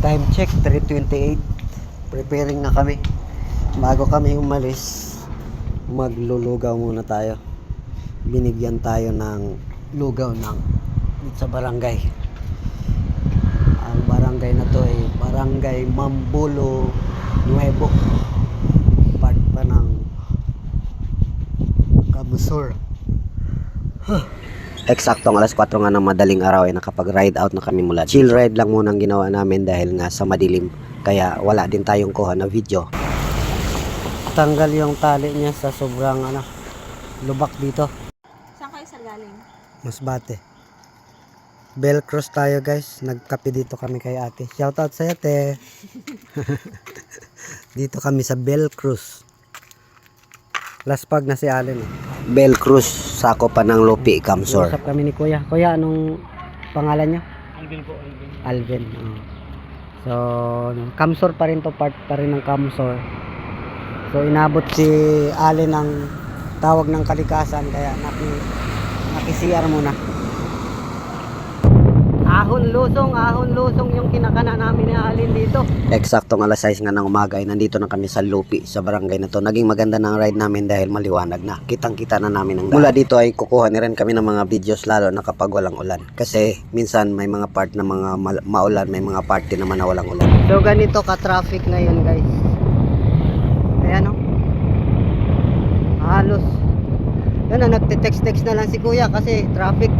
Time check, 3.28. Preparing na kami. Bago kami umalis, maglulugaw muna tayo. Binigyan tayo ng lugaw ng sa barangay. Ang barangay na to ay Barangay Mambulo Nuevo. Part pa ng Kabusor. Eksaktong alas 4 nga ng madaling araw ay nakapag-ride out na kami mula. Chill ride lang muna ang ginawa namin dahil nga sa madilim. Kaya wala din tayong kuha na video. Tanggal yung tali niya sa sobrang ano, lubak dito. Saan kayo sa galing? Masbate. Bell Cross tayo guys. Nagkape dito kami kay ate. Shoutout sa ate. dito kami sa Bell Cruz. Laspag na si Allen. Bell Cruz, sako pa ng Lupi, Kamsor. Usap kami ni Kuya. Kuya, anong pangalan niya? Alvin po, Alvin. Alvin. oo. So, Kamsor pa rin to, part pa rin ng Kamsor. So, inabot si Allen ng tawag ng kalikasan, kaya naki, naki-CR muna. Ahon lusong, ahon lusong yung kinakana namin ni Allen dito. Eksaktong alas 6 nga ng umaga ay nandito na kami sa Lupi, sa barangay na to. Naging maganda ng ride namin dahil maliwanag na. Kitang-kita na namin ang daan. Mula dito ay kukuha ni rin kami ng mga videos lalo na kapag walang ulan. Kasi minsan may mga part na mga mal- maulan, may mga part din naman na walang ulan. So ganito ka-traffic ngayon guys. Ayan o. Halos. Yan na, nagte-text-text na lang si kuya kasi traffic.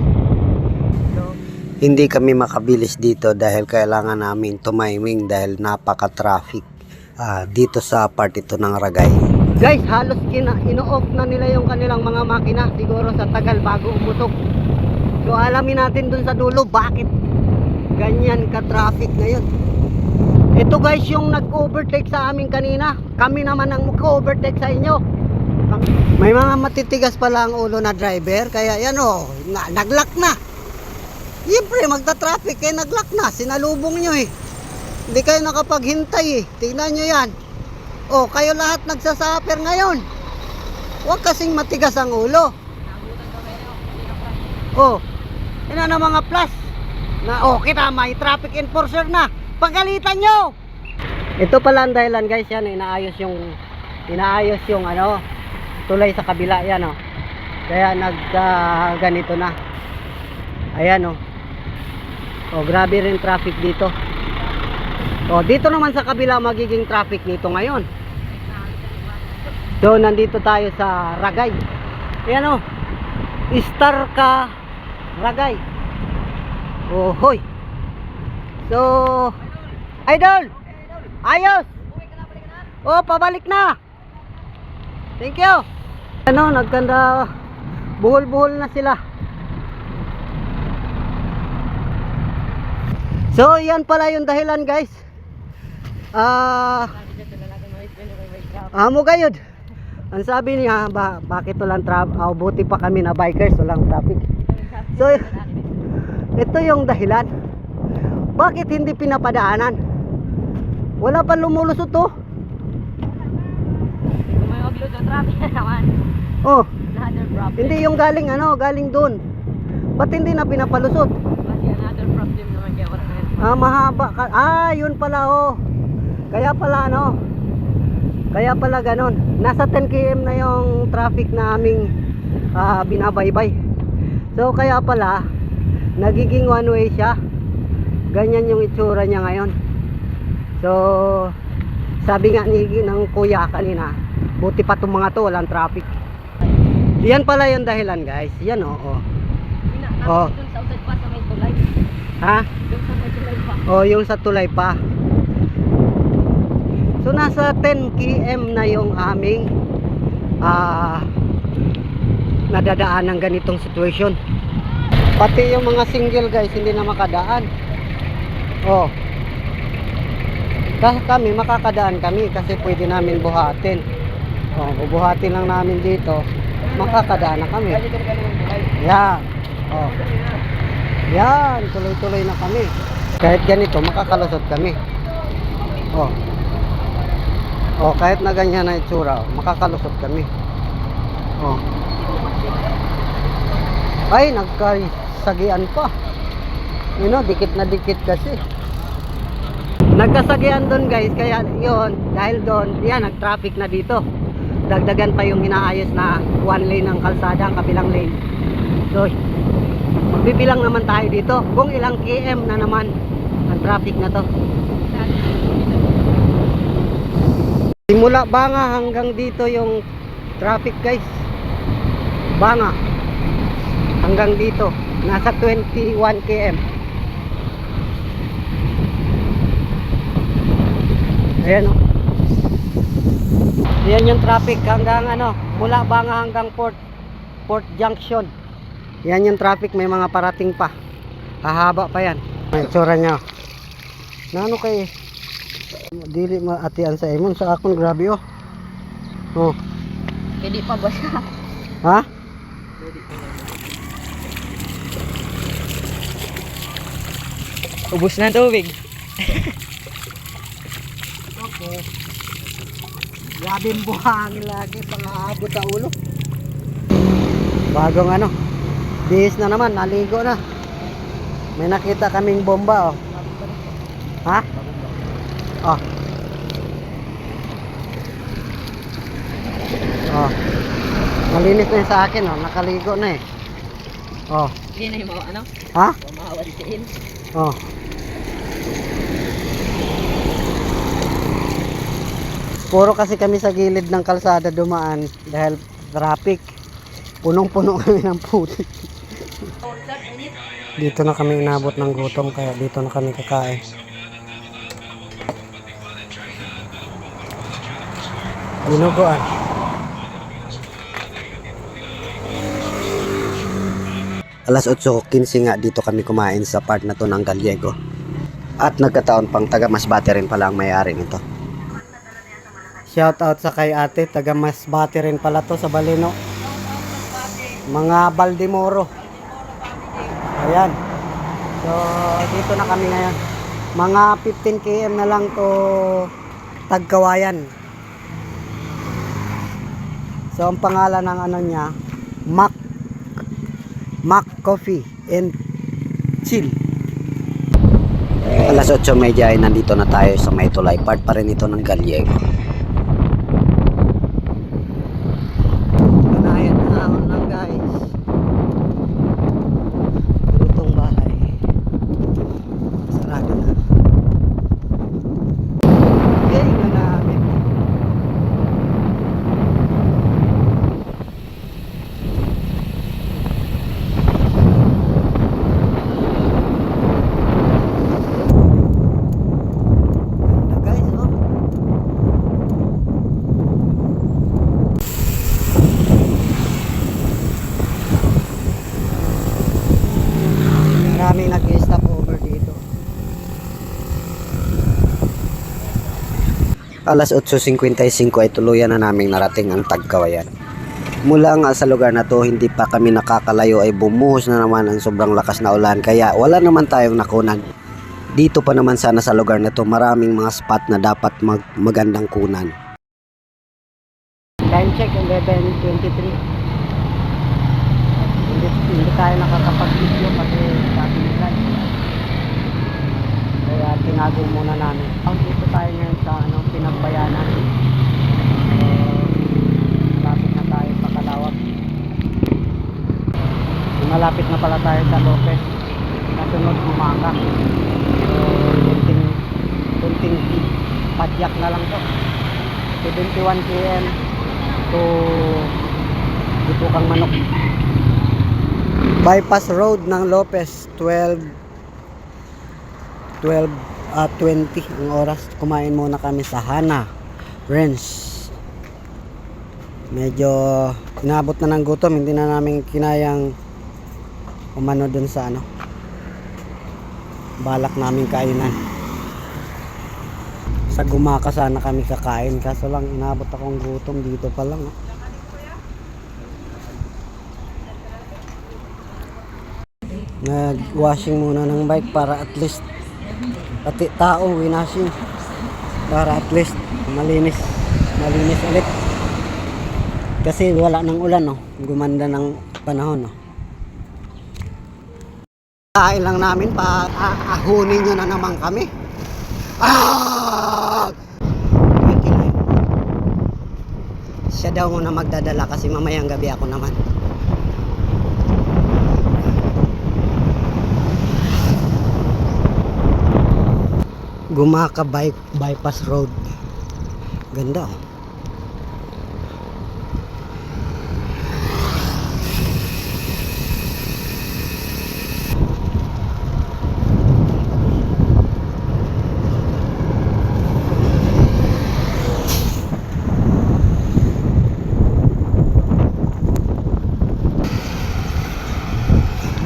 Hindi kami makabilis dito dahil kailangan namin tumiming dahil napaka-traffic ah, dito sa part ito ng Ragay. Guys, halos kina ino-off na nila yung kanilang mga makina siguro sa tagal bago umutok. So alamin natin dun sa dulo bakit ganyan ka-traffic ngayon. Ito guys yung nag-overtake sa amin kanina. Kami naman ang mag-overtake sa inyo. May mga matitigas pala ang ulo na driver kaya yan oh, na, naglock na. Siyempre, magta-traffic eh, naglock na. Sinalubong nyo eh. Hindi kayo nakapaghintay eh. Tingnan nyo yan. Oh, kayo lahat nagsasuffer ngayon. Huwag kasing matigas ang ulo. Oh, ina na mga plus. Na, oh, kita, may traffic enforcer na. Pagalitan nyo! Ito pala ang dahilan guys, yan, inaayos yung, inaayos yung ano, tulay sa kabila, yan oh. Kaya nag, ah, ganito na. Ayan oh. Oh, grabe rin traffic dito. Oh, dito naman sa kabila magiging traffic nito ngayon. So, nandito tayo sa Ragay. Ayan oh. Star ka Ragay. Oh, hoy. So, Idol. Ayos. Oh, pabalik na. Thank you. Ano, nagkanda buhol-buhol na sila. So, yan pala yung dahilan, guys. Ah, amo gayod. Ang sabi niya, ba, bakit walang traffic? Oh, buti pa kami na bikers, walang traffic. So, ito yung dahilan. Bakit hindi pinapadaanan? Wala pa lumulusot to. Kung may magluto traffic naman. Oh, hindi yung galing ano, galing doon. Ba't hindi na pinapalusot? Kasi another problem naman kaya wala na yun. Ah, mahaba ka. Ah, yun pala oh. Kaya pala ano. Kaya pala ganon. Nasa 10 km na yung traffic na aming ah, binabaybay. So kaya pala nagiging one way siya. Ganyan yung itsura niya ngayon. So sabi nga ni ng kuya kanina, buti pa tong mga to walang traffic. Yan pala yung dahilan guys. Yan oh. oh. Oh. Tulay. Ha? Doon sa may tulay pa. O, yung sa tulay pa. So, nasa 10 km na yung aming ah nadadaan ng ganitong situation. Pati yung mga single guys, hindi na makadaan. Oh. Kasi kami, makakadaan kami kasi pwede namin buhatin. Oh, bubuhatin lang namin dito. Makakadaan na kami. Yan. Oh. Yan, tuloy-tuloy na kami. Kahit ganito, makakalusot kami. Oh. Oh, kahit na ganyan na itsura, makakalusot kami. Oh. Ay, nagkasagian pa. Yun know, dikit na dikit kasi. Nagkasagyan doon guys, kaya yon dahil doon, yan, nag-traffic na dito. Dagdagan pa yung inaayos na one lane ng kalsada, ang kabilang lane. So, magbibilang naman tayo dito kung ilang km na naman traffic na to. Simula Banga hanggang dito yung traffic guys. Banga hanggang dito nasa 21 km. Ayan o. Ayan yung traffic hanggang ano, mula Banga hanggang Port Port Junction. Yan yung traffic, may mga parating pa. Hahaba pa yan. Ang itsura niya. Na ano kay dili maatian sa imon sa akon grabe oh. Oh, Hindi pa ba siya? ha? Ubus na tubig. Okay. Grabing buhangin lagi pangaabot sa ulo. Bagong ano. Bihis na naman, naligo na. May nakita kaming bomba oh. Ha? Oh. Oh. Malinis na sa akin oh, nakaligo na eh. Oh. Hindi na yung ano, Ha? mamawantiin. Oh. Puro kasi kami sa gilid ng kalsada dumaan dahil traffic. Punong-puno kami ng puti. dito na kami inabot ng gutom kaya dito na kami kakain. Dinuguan. Alas 8.15 nga dito kami kumain sa part na to ng Gallego. At nagkataon pang taga Masbate rin pala ang may-ari nito. Shout out sa kay ate, taga Masbate rin pala to sa Balino. Mga Baldimoro. Ayan. So, dito na kami ngayon. Mga 15 km na lang to Tagkawayan. So, ang pangalan ng ano niya, Mac Mac Coffee and Chill. Alas 8.30 ay nandito na tayo sa may tulay. Part pa rin ito ng Gallego. Kanayan na ahon lang guys. Lutong bahay. Sarado na. Okay, na namin. Ganda guys, oh. Maraming nag-stop over dito. Alas 8.55 ay tuluyan na naming narating ang Tagkawayan. Mula nga sa lugar na to, hindi pa kami nakakalayo ay bumuhos na naman ang sobrang lakas na ulan kaya wala naman tayong nakunan. Dito pa naman sana sa lugar na to, maraming mga spot na dapat mag magandang kunan. Time check 11.23 hindi, hindi tayo nakakapag-video kasi dati ulan. Kaya tinago muna namin. Ang dito tayo ngayon sa ano, pinagbayanan. Malapit na tayo sa Kalawag. Malapit na pala tayo sa Lopez. Kasunod Bumaka. So, kunting, kunting padyak na lang to. 71 km to Bukang Manok. Bypass Road ng Lopez 12 12 at 20 ang oras. Kumain muna kami sa Hana Ranch. Medyo inabot na ng gutom hindi na namin kinayang umano dun sa ano balak namin kainan. Sa gumaka sana kami kakain kaso lang inabot akong gutom dito pa lang oh. nag-washing muna ng bike para at least pati tao winashing para at least malinis malinis ulit. Kasi wala nang ulan no? Gumanda ng panahon no? Kain lang namin pa ah, ahunin nyo na naman kami. Ah! Siya daw muna magdadala kasi mamayang gabi ako naman. Gumaka by, bypass road. Ganda oh.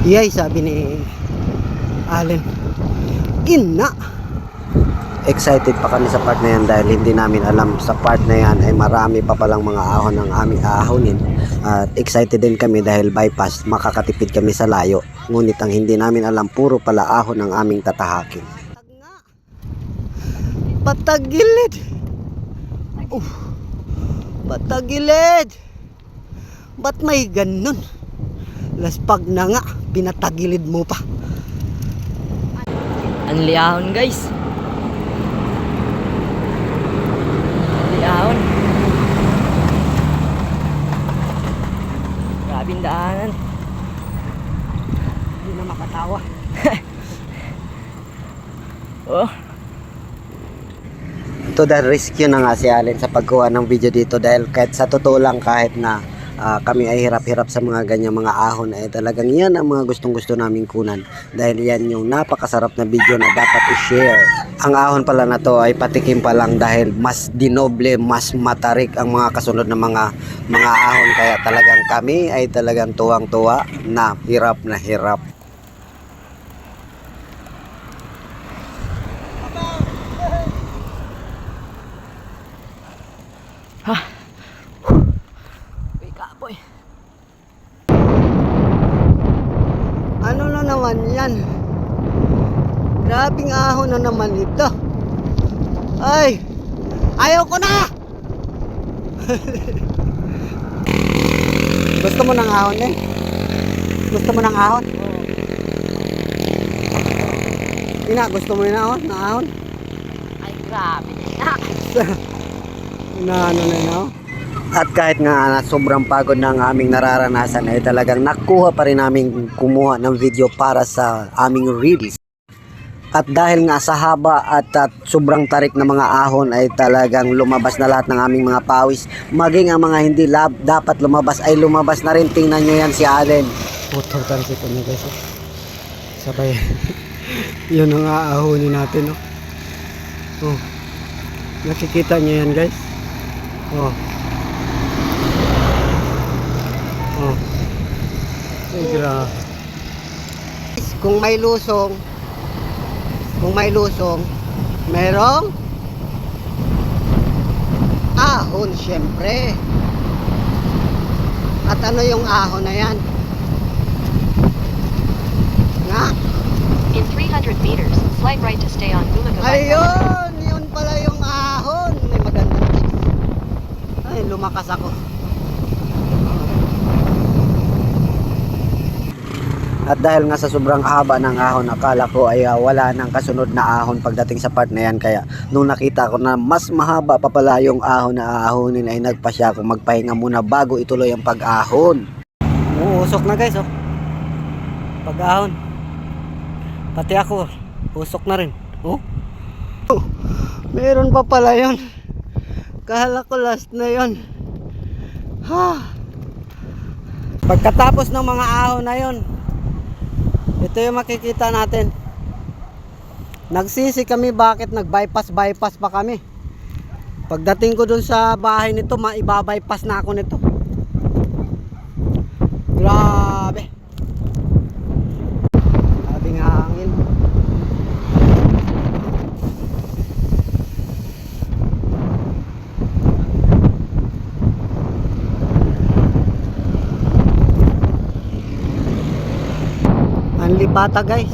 Yay, sabi ni Allen. Ina! Excited pa kami sa part na yan dahil hindi namin alam sa part na yan ay marami pa palang mga ahon ang aming ahahonin. At excited din kami dahil bypass, makakatipid kami sa layo. Ngunit ang hindi namin alam, puro pala ahon ang aming tatahakin. Patagilid! Uh, patagilid! Ba't may ganun? Laspag na nga, pinatagilid mo pa. Ang liyahon guys. Ang liyahon. Grabing daanan. Hindi na makatawa. Oh. To the rescue na nga si Allen sa pagkuha ng video dito dahil kahit sa totoo lang kahit na ah, kami ay hirap-hirap sa mga ganyang mga ahon ay talagang yan ang mga gustong gusto naming kunan. Dahil yan yung napakasarap na video na dapat i-share. Ang ahon pala na to ay patikim pa lang dahil mas dinoble mas matarik ang mga kasunod na mga mga ahon. Kaya talagang kami ay talagang tuwang-tuwa na hirap na hirap Uy, kapoy. Ano na naman yan? Grabing ahon na naman ito. Ay! Ayaw ko na! Gusto mo ng ahon eh? Gusto mo ng ahon? Ina, gusto mo yung ahon? Na ahon? Ay, grabe. Na ano na no? At kahit nga na sobrang pagod na ang aming nararanasan ay talagang nakuha pa rin namin kumuha ng video para sa aming reels. At dahil nga sa haba at, at sobrang tarik na mga ahon ay talagang lumabas na lahat ng aming mga pawis. Maging ang mga hindi lab, dapat lumabas ay lumabas na rin. Tingnan nyo yan si Allen. Putol tansik ko guys. oh. Sabay. Yun ang aahonin natin. Oh. oh. Nakikita nyo yan guys. Oh. Oh. Ay, grabe. Kung may lusong, kung may lusong, merong ahon syempre. At ano yung ahon na yan? Nga, In 300 meters, slight right to stay on Umaga Bypass. ayun! Yun pala yung ahon. May magandang tips. Ay, lumakas ako. At dahil nga sa sobrang haba ng ahon, akala ko ay ah, wala nang kasunod na ahon pagdating sa part na yan. Kaya nung nakita ko na mas mahaba pa pala yung ahon na aahonin ay nagpasya ako magpahinga muna bago ituloy ang pag-ahon. Uusok na guys oh. Pag-ahon. Pati ako, usok na rin. Oh. oh meron pa pala yon. Kala ko last na yon. Ha. Pagkatapos ng mga ahon na yon, ito yung makikita natin. Nagsisi kami bakit nag-bypass bypass pa kami. Pagdating ko dun sa bahay nito, maiba-bypass na ako nito. Grabe. Sabi nga hangin. Ang lipata guys.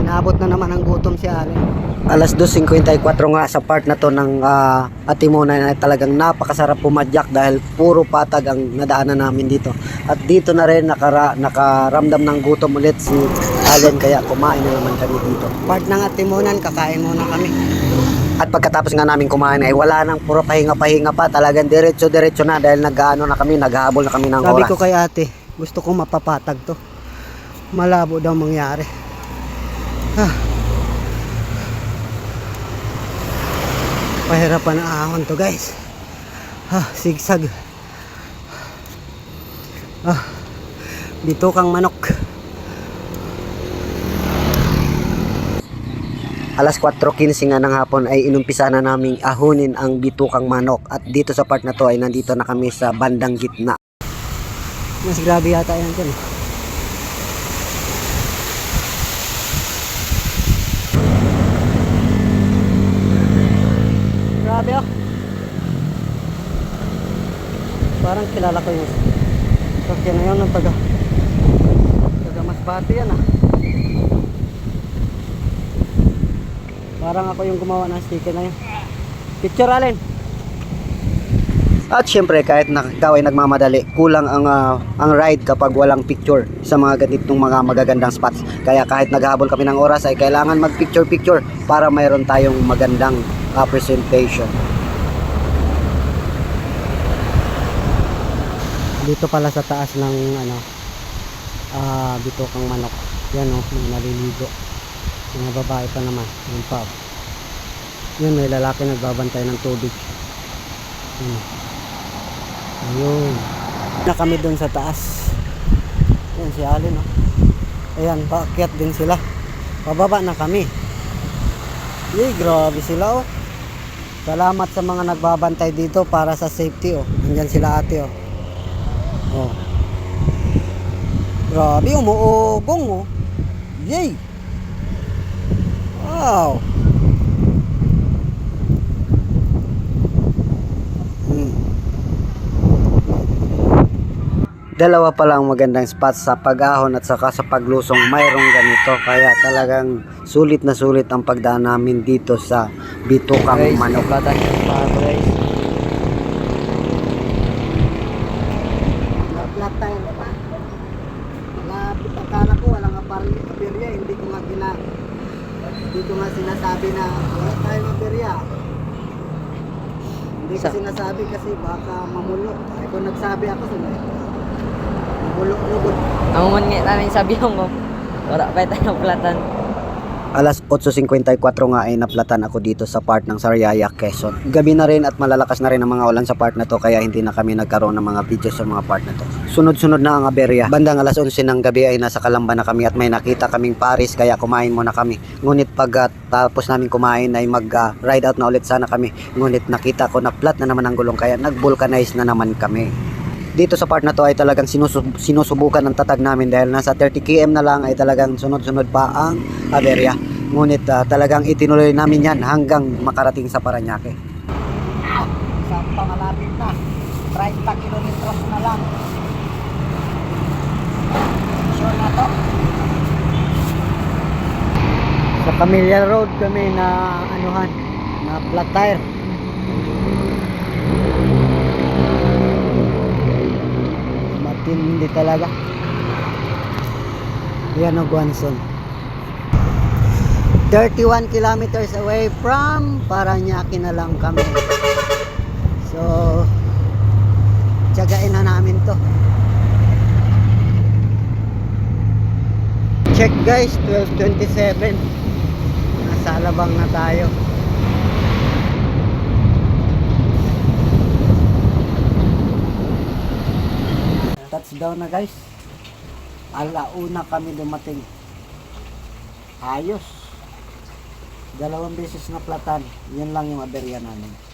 Inabot na naman ang gutom si Allen. Alas 2.54 nga sa part na to ng uh, Atimunan ay talagang napakasarap pumadyak dahil puro patag ang nadaanan namin dito. At dito na rin nakara, nakaramdam ng gutom ulit si Allen kaya kumain na naman kami dito. Part ng Atimunan, kakain muna kami. At pagkatapos nga namin kumain ay wala nang puro pahinga-pahinga pa. Talagang diretso-diretso na dahil nag-ano na kami, naghahabol na kami ng Sabi oras. ko kay ate, gusto ko mapapatag to. Malabo daw mangyari. Ah. Pahirapan ang ahon to guys. Ah, sigsag. Ah, dito kang manok. Alas 4.15 nga ng hapon ay inumpisa na naming ahunin ang bitukang manok at dito sa part na to ay nandito na kami sa bandang gitna. Mas grabe yata yan dyan. Grabe oh. Parang kilala ko yung sasakyan na yun ng taga taga Masbate yan ah. Parang ako yung gumawa ng sticker na yun. Picture alin. At syempre kahit ikaw ay nagmamadali, kulang ang ah, ang ride kapag walang picture sa mga ganitong mga magagandang spots. Kaya kahit naghahabol kami ng oras ay kailangan mag-picture picture para mayroon tayong magandang ah, presentation. dito pala sa taas ng ano ah dito kang manok yan oh naliligo mga babae pa naman yun pa oh. yun may lalaki nagbabantay ng tubig yun. ayun na kami dun sa taas yan si Alin oh ayan paakyat din sila pababa na kami yay grabe sila oh salamat sa mga nagbabantay dito para sa safety oh nandyan sila ate oh Oh. Grabe, umuugong oh. Yay! Wow! Hmm. Dalawa pa lang magandang spots sa pag-ahon at saka sa paglusong mayroong ganito kaya talagang sulit na sulit ang pagdaan namin dito sa Bitukang Manok. Guys. Flat tire pa. Malapit akala ko walang aparel aberya, hindi ko nga gina hindi ko nga sinasabi na wala tayong aberya. Hindi sinasabi kasi baka mamulo. Ay kung nagsabi ako sa mamulo lubot. Ang nga namin sabi ko. Wala pa tayo platan. Alas 8.54 nga ay naplatan ako dito sa part ng Sariaya, Quezon. Gabi na rin at malalakas na rin ang mga ulan sa part na to kaya hindi na kami nagkaroon ng mga videos sa mga part na to. Sunod-sunod na ang aberya. Bandang alas 11 ng gabi ay nasa Kalamba na kami at may nakita kaming Paris kaya kumain muna kami. Ngunit pag ah, tapos namin kumain ay mag-ride out na ulit sana kami. Ngunit nakita ko na flat na naman ang gulong kaya nag-vulcanize na naman kami dito sa part na to ay talagang sinusub- sinusubukan ng tatag namin dahil nasa 30 km na lang ay talagang sunod-sunod pa ang aberya. Ngunit ah, talagang itinuloy namin yan hanggang makarating sa Paranaque. Sa pangalapit na. 30 kilometros na lang. Sure na to. Sa Camilla Road kami na anuhan, na flat tire. Matindi talaga. Yan o Guanson. 31 kilometers away from Paranaque na lang kami. So, tiyagain na namin to. Check guys, 12.27. Nasa Alabang na tayo. Touchdown na guys. Alauna kami dumating. Ayos. Dalawang beses na platan. Yun lang yung aberya namin.